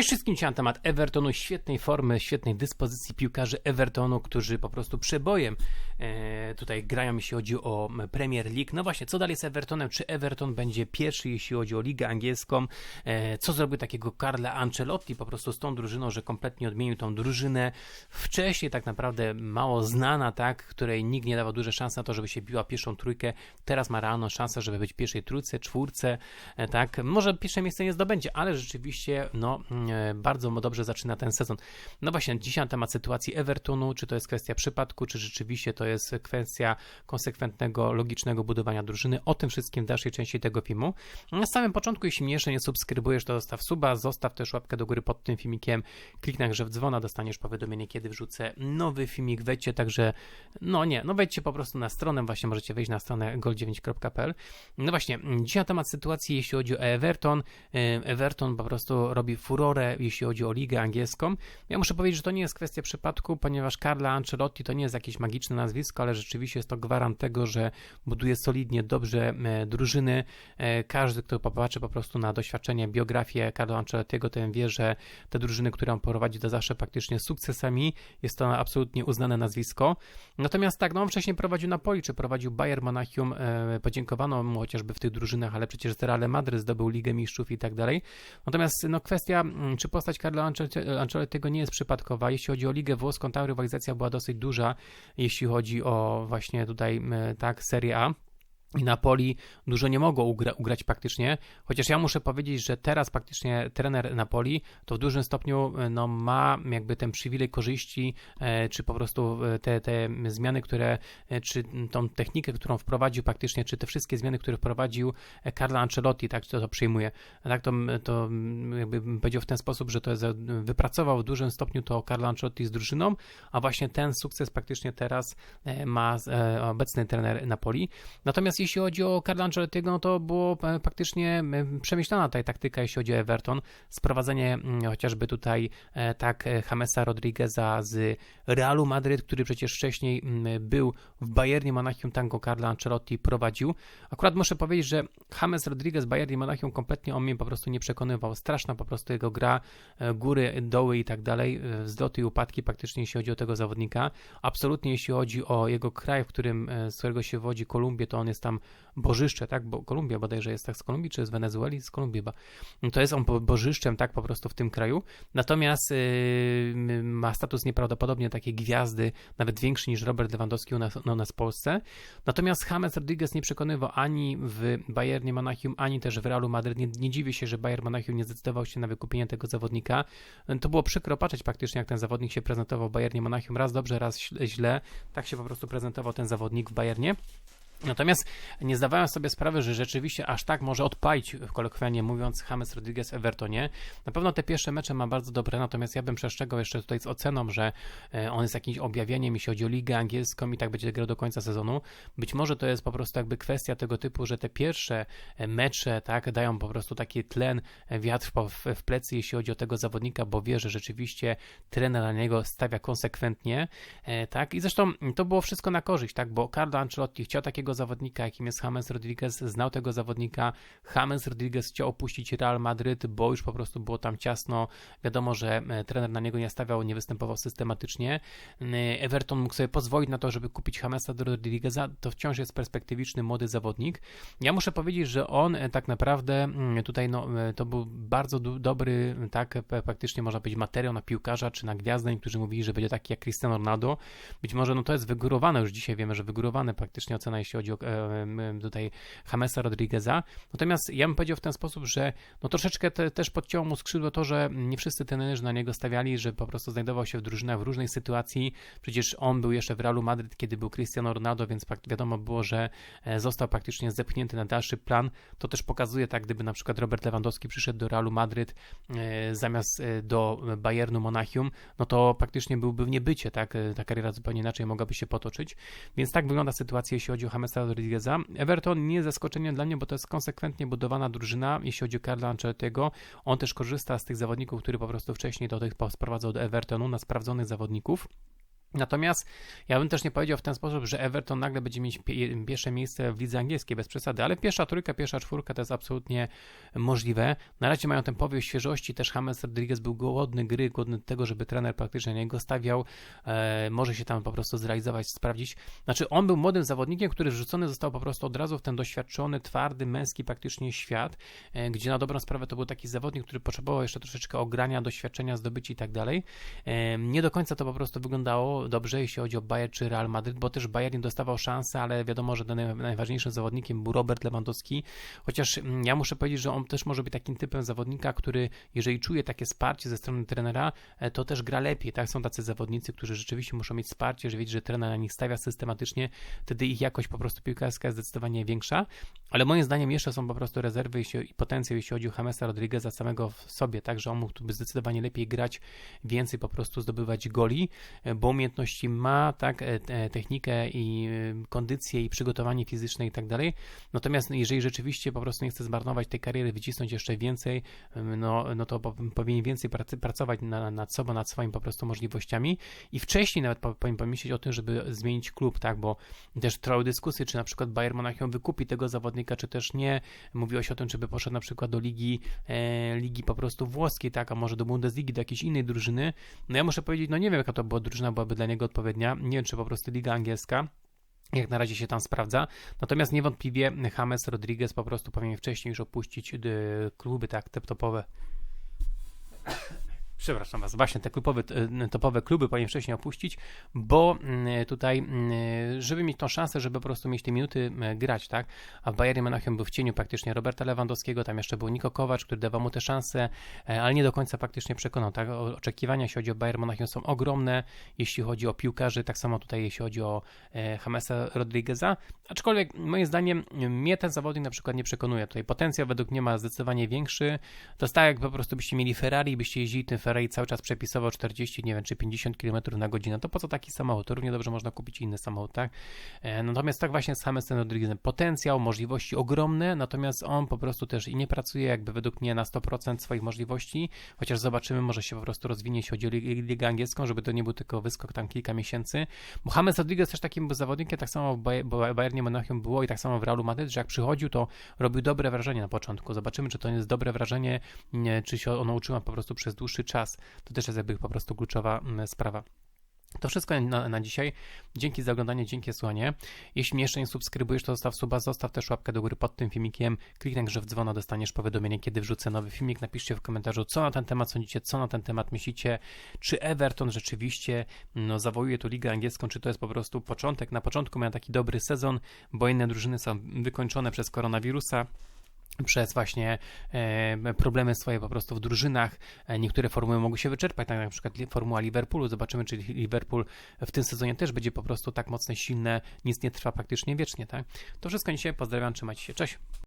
Cześć wszystkim, dzisiaj na temat Evertonu, świetnej formy, świetnej dyspozycji piłkarzy Evertonu, którzy po prostu przebojem e, tutaj grają, jeśli chodzi o Premier League. No właśnie, co dalej z Evertonem? Czy Everton będzie pierwszy, jeśli chodzi o ligę angielską? E, co zrobił takiego Carla Ancelotti po prostu z tą drużyną, że kompletnie odmienił tą drużynę? Wcześniej tak naprawdę mało znana, tak, której nikt nie dawał duże szanse na to, żeby się biła pierwszą trójkę. Teraz ma realną szansę, żeby być pierwszej trójce, czwórce, e, tak. Może pierwsze miejsce nie zdobędzie, ale rzeczywiście, no E, bardzo dobrze zaczyna ten sezon. No właśnie, dzisiaj na temat sytuacji Evertonu, czy to jest kwestia przypadku, czy rzeczywiście to jest kwestia konsekwentnego, logicznego budowania drużyny. O tym wszystkim w dalszej części tego filmu. Na samym początku, jeśli mnie jeszcze nie subskrybujesz, to zostaw suba, zostaw też łapkę do góry pod tym filmikiem, kliknij na grzew dzwona, dostaniesz powiadomienie, kiedy wrzucę nowy filmik, wejdźcie także, no nie, no wejdźcie po prostu na stronę, właśnie możecie wejść na stronę gol9.pl. No właśnie, dzisiaj na temat sytuacji, jeśli chodzi o Everton, e, Everton po prostu robi furor jeśli chodzi o ligę angielską. Ja muszę powiedzieć, że to nie jest kwestia przypadku, ponieważ Carla Ancelotti to nie jest jakieś magiczne nazwisko, ale rzeczywiście jest to gwarant tego, że buduje solidnie, dobrze e, drużyny. E, każdy, kto popatrzy po prostu na doświadczenie, biografię Carlo Ancelottiego, ten wie, że te drużyny, które on prowadzi, to zawsze praktycznie sukcesami. Jest to absolutnie uznane nazwisko. Natomiast tak, no on wcześniej prowadził Napoli, czy prowadził Bayern Monachium, e, podziękowano mu chociażby w tych drużynach, ale przecież Real Madryt zdobył Ligę Mistrzów i tak dalej. Natomiast no kwestia czy postać Carlo Ancelottiego nie jest przypadkowa. Jeśli chodzi o Ligę Włoską, ta rywalizacja była dosyć duża, jeśli chodzi o właśnie tutaj tak Serie A i Napoli dużo nie mogło ugra ugrać praktycznie, chociaż ja muszę powiedzieć, że teraz praktycznie trener Napoli to w dużym stopniu e, no, ma jakby ten przywilej korzyści, e, czy po prostu e, te, te zmiany, które, czy tą technikę, którą wprowadził praktycznie, czy te wszystkie zmiany, które wprowadził Carlo Ancelotti, tak, to, to przyjmuje. Tak, to, to jakby powiedział w ten sposób, że to jest, wypracował w dużym stopniu to Carlo Ancelotti z drużyną, a właśnie ten sukces praktycznie teraz ma obecny trener Napoli. Natomiast jeśli chodzi o Carlo Ancelottiego, no to było e, praktycznie przemyślana ta taktyka, jeśli chodzi o Everton. Sprowadzenie chociażby tutaj e, tak e, Jamesa Rodrigueza z Realu Madryt, który przecież wcześniej był w Bayernie Monachium, tango Carlo Ancelotti prowadził. Akurat muszę powiedzieć, że James Rodriguez Bayernie Monachium kompletnie on mnie po prostu nie przekonywał. Straszna po prostu jego gra, góry, doły i tak dalej, wzloty i upadki praktycznie jeśli chodzi o tego zawodnika. Absolutnie jeśli chodzi o jego kraj, w którym, z którego się wodzi Kolumbię, to on jest tam tam bożyszcze, tak, bo Kolumbia bodajże jest tak z Kolumbii, czy z Wenezueli, z Kolumbii chyba. To jest on bożyszczem, tak, po prostu w tym kraju. Natomiast yy, ma status nieprawdopodobnie takiej gwiazdy, nawet większy niż Robert Lewandowski u nas, u nas w Polsce. Natomiast James Rodriguez nie przekonywał ani w Bayernie Monachium, ani też w Realu Madryt. Nie, nie dziwię się, że Bayern Monachium nie zdecydował się na wykupienie tego zawodnika. To było przykro patrzeć faktycznie, jak ten zawodnik się prezentował w Bayernie Monachium. Raz dobrze, raz źle. Tak się po prostu prezentował ten zawodnik w Bayernie. Natomiast nie zdawałem sobie sprawy, że rzeczywiście aż tak może odpalić, kolokwialnie mówiąc, James Rodriguez w Evertonie. Na pewno te pierwsze mecze ma bardzo dobre, natomiast ja bym przestrzegał jeszcze tutaj z oceną, że e, on jest jakimś objawieniem, jeśli chodzi o ligę angielską i tak będzie grał do końca sezonu. Być może to jest po prostu jakby kwestia tego typu, że te pierwsze e, mecze, tak, dają po prostu taki tlen, e, wiatr w plecy, jeśli chodzi o tego zawodnika, bo wie, że rzeczywiście trener na niego stawia konsekwentnie, tak, i zresztą to było wszystko na korzyść, tak, bo Carlo Ancelotti chciał takiego zawodnika, jakim jest James Rodriguez, znał tego zawodnika. James Rodriguez chciał opuścić Real Madryt, bo już po prostu było tam ciasno. Wiadomo, że e, trener na niego nie stawiał, nie występował systematycznie. E, Everton mógł sobie pozwolić na to, żeby kupić Jamesa Rodrigueza. To wciąż jest perspektywiczny, młody zawodnik. Ja muszę powiedzieć, że on e, tak naprawdę mm, tutaj no, to był bardzo dobry, tak praktycznie można powiedzieć materiał na piłkarza czy na gwiazdę. Niektórzy mówili, że będzie taki jak Cristiano Ronaldo. Być może no to jest wygórowane, już dzisiaj wiemy, że wygórowane praktycznie ocena, jeśli chodzi o e, tutaj Jamesa Rodrigueza. Natomiast ja bym powiedział w ten sposób, że no troszeczkę te, też podciął mu skrzydło to, że nie wszyscy trenerzy na niego stawiali, że po prostu znajdował się w drużynach w różnej sytuacji. Przecież on był jeszcze w Realu Madryt, kiedy był Cristiano Ronaldo, więc wiadomo było, że e, został praktycznie zepchnięty na dalszy plan. To też pokazuje tak, gdyby na przykład Robert Lewandowski przyszedł do Realu Madryt e, zamiast do Bayernu Monachium, no to praktycznie byłby w niebycie, tak? Ta kariera zupełnie inaczej mogłaby się potoczyć. Więc tak wygląda sytuacja, jeśli chodzi o Jamesa Rodrigueza. Everton nie jest zaskoczeniem dla mnie, bo to jest konsekwentnie budowana drużyna, jeśli chodzi o Carlo Ancelottiego. On też korzysta z tych zawodników, który po prostu wcześniej do tych sprowadzał do Evertonu, na sprawdzonych zawodników. Natomiast ja bym też nie powiedział w ten sposób, że Everton nagle będzie mieć pierwsze miejsce w lidze angielskiej bez przesady, ale pierwsza trójka, pierwsza czwórka to jest absolutnie możliwe. Na razie mają ten powiew świeżości, też James Rodriguez był głodny gry, głodny tego, żeby trener praktycznie niego stawiał, e, może się tam po prostu zrealizować, sprawdzić. Znaczy on był młodym zawodnikiem, który wrzucony został po prostu od razu w ten doświadczony, twardy, męski praktycznie świat, e, gdzie na dobrą sprawę to był taki zawodnik, który potrzebował jeszcze troszeczkę ogrania, doświadczenia, zdobyci i tak dalej. E, nie do końca to po prostu wyglądało dobrze, jeśli chodzi o Bayern czy Real Madryt, bo też Bayern nie dostawał szansy, ale wiadomo, że najważniejszym zawodnikiem był Robert Lewandowski, chociaż mm, ja muszę powiedzieć, że on też może być takim typem zawodnika, który jeżeli czuje takie wsparcie ze strony trenera, e, to też gra lepiej, tak? Są tacy zawodnicy, którzy rzeczywiście muszą mieć wsparcie, że wiedzieć, że trener na nich stawia systematycznie, wtedy ich jakość po prostu piłkarska jest zdecydowanie większa, ale moim zdaniem jeszcze są po prostu rezerwy i potencjał, jeśli chodzi o Jamesa Rodrigueza samego w sobie, tak, że on mógłby zdecydowanie lepiej grać, więcej po prostu zdobywać goli, e, bo umie umiejętności ma, tak, e, technikę i e, kondycję i przygotowanie fizyczne i tak dalej. Natomiast jeżeli rzeczywiście po prostu nie chce zmarnować tej kariery, wycisnąć jeszcze więcej, no, no to powinien więcej pracować na, nad sobą, nad swoimi po prostu możliwościami i wcześniej nawet powinien pomyśleć o tym, żeby zmienić klub, tak, bo też trwały dyskusje, czy na przykład Bayern Monachium wykupi tego zawodnika, czy też nie. Mówiło się o tym, żeby poszedł na przykład do ligi, e, ligi po prostu włoskiej, tak, a może do Bundesligi, do jakiejś innej drużyny. No ja muszę powiedzieć, no nie wiem, jaka to była drużyna, byłaby dla niego odpowiednia. Nie wiem, czy po prostu Liga Angielska jak na razie się tam sprawdza. Natomiast niewątpliwie James Rodriguez po prostu powinien wcześniej już opuścić y, kluby tak topowe przepraszam was, właśnie te klubowe, topowe kluby powinien wcześniej opuścić, bo mm, tutaj, mm, żeby mieć tą szansę, żeby po prostu mieć te minuty grać, tak? A w Bayernie Monachium był w cieniu praktycznie Roberta Lewandowskiego, tam jeszcze był Niko Kowacz, który dawał mu te szanse, e, ale nie do końca praktycznie przekonał, tak? Oczekiwania, jeśli chodzi o Bayern Monachium są ogromne, jeśli chodzi o piłkarzy, tak samo tutaj, jeśli chodzi o e, Jamesa Rodrigueza, aczkolwiek moim zdaniem mnie ten zawodnik na przykład nie przekonuje. Tutaj potencjał według mnie ma zdecydowanie większy. To jest tak, jak po prostu byście mieli Ferrari, byście jeździli tym Ferrari cały czas przepisował 40, nie wiem, czy 50 km na godzinę, to po co taki samochód? Równie dobrze można kupić inny samochód, tak? E, natomiast tak właśnie z Hamilton Rodriguezem. Potencjał, możliwości ogromne, natomiast on po prostu też i nie pracuje jakby według mnie na 100% swoich możliwości, chociaż zobaczymy, może się po prostu rozwinie, jeśli chodzi o ligę angielską, żeby to nie był tylko wyskok tam kilka miesięcy. Mohamed Rodriguez też takim był zawodnikiem, tak samo w Bayernie Monachium było i tak samo w Realu Madryt, że jak przychodził, to robił dobre wrażenie na początku. Zobaczymy, czy to jest dobre wrażenie, czy się ono utrzyma po prostu przez dłuższy czas. To też jest jakby po prostu kluczowa mm, sprawa. To wszystko na, na, dzisiaj. Dzięki za oglądanie, dzięki za słuchanie. Jeśli mnie jeszcze nie subskrybujesz, to zostaw suba, zostaw też łapkę do góry pod tym filmikiem. Kliknij grze w dzwono, dostaniesz powiadomienie, kiedy wrzucę nowy filmik. Napiszcie w komentarzu, co na ten temat sądzicie, co na ten temat myślicie. Czy Everton rzeczywiście no, zawołuje tu ligę angielską, czy to jest po prostu początek. Na początku miał taki dobry sezon, bo inne drużyny są wykończone przez koronawirusa przez właśnie e, problemy swoje po prostu w drużynach. E, niektóre formuły mogły się wyczerpać, tak jak na przykład formuła Liverpoolu. Zobaczymy, czy Liverpool w tym sezonie też będzie po prostu tak mocno silne, nic nie trwa praktycznie wiecznie. Tak? To wszystko dzisiaj, pozdrawiam, trzymajcie się, cześć!